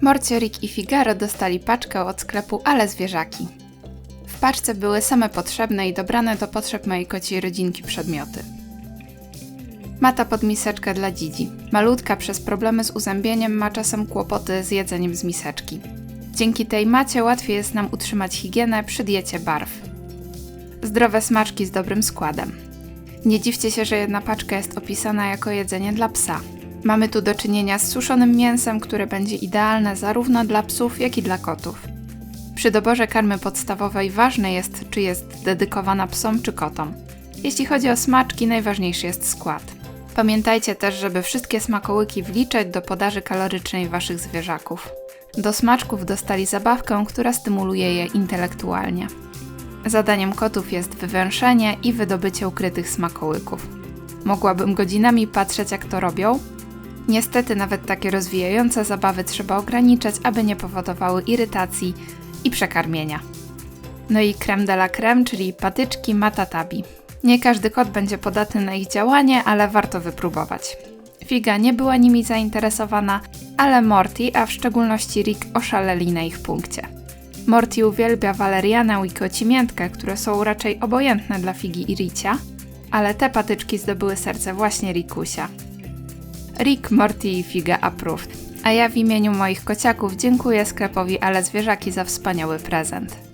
Morcie, Rick i Figaro dostali paczkę od sklepu Ale Zwierzaki. W paczce były same potrzebne i dobrane do potrzeb mojej kociej rodzinki przedmioty. Mata pod miseczkę dla Dzidzi. Malutka przez problemy z uzębieniem ma czasem kłopoty z jedzeniem z miseczki. Dzięki tej macie łatwiej jest nam utrzymać higienę przy diecie barw. Zdrowe smaczki z dobrym składem. Nie dziwcie się, że jedna paczka jest opisana jako jedzenie dla psa. Mamy tu do czynienia z suszonym mięsem, które będzie idealne zarówno dla psów, jak i dla kotów. Przy doborze karmy podstawowej ważne jest, czy jest dedykowana psom czy kotom. Jeśli chodzi o smaczki, najważniejszy jest skład. Pamiętajcie też, żeby wszystkie smakołyki wliczać do podaży kalorycznej waszych zwierzaków. Do smaczków dostali zabawkę, która stymuluje je intelektualnie. Zadaniem kotów jest wywęszenie i wydobycie ukrytych smakołyków. Mogłabym godzinami patrzeć, jak to robią. Niestety, nawet takie rozwijające zabawy trzeba ograniczać, aby nie powodowały irytacji i przekarmienia. No i creme de la creme, czyli patyczki matatabi. Nie każdy kot będzie podatny na ich działanie, ale warto wypróbować. Figa nie była nimi zainteresowana, ale Morty, a w szczególności Rick, oszaleli na ich punkcie. Morty uwielbia walerianę i kocimiętkę, które są raczej obojętne dla Figi i Ricia, ale te patyczki zdobyły serce właśnie Rikusia. Rick, Morty i Figa approved. A ja w imieniu moich kociaków dziękuję sklepowi Ale Zwierzaki za wspaniały prezent.